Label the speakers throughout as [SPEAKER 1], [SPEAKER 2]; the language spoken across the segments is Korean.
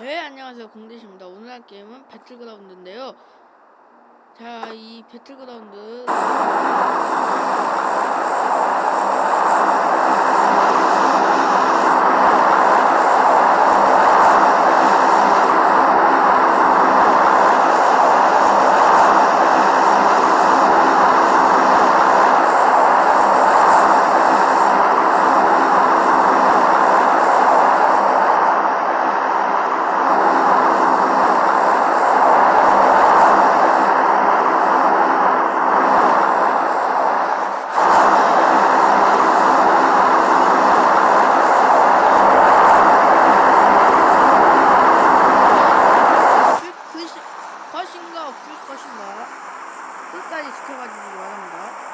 [SPEAKER 1] 네, 안녕하세요. 공대시입니다. 오늘 할 게임은 배틀그라운드인데요. 자, 이 배틀그라운드 끝까지 지켜봐주시기 바랍니다.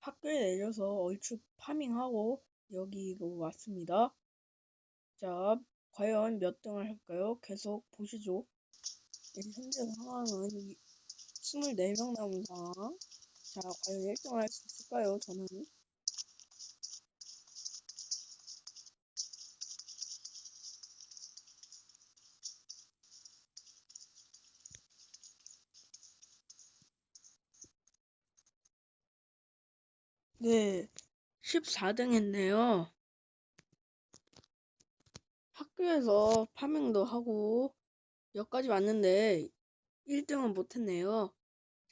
[SPEAKER 1] 학교에 내려서 얼추 파밍하고 여기로 왔습니다. 자, 과연 몇 등을 할까요? 계속 보시죠. 네, 현재 상황은 24명 남은 상황. 자, 과연 1등을 할 수 있을까요? 저는. 네, 14등 했네요. 학교에서 파밍도 하고 여기까지 왔는데 1등은 못했네요.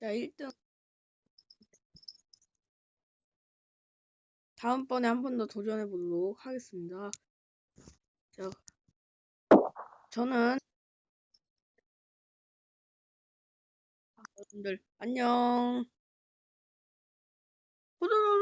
[SPEAKER 1] 자, 1등. 다음번에 한 번 더 도전해 보도록 하겠습니다. 자, 저는 여러분들 안녕. 호도로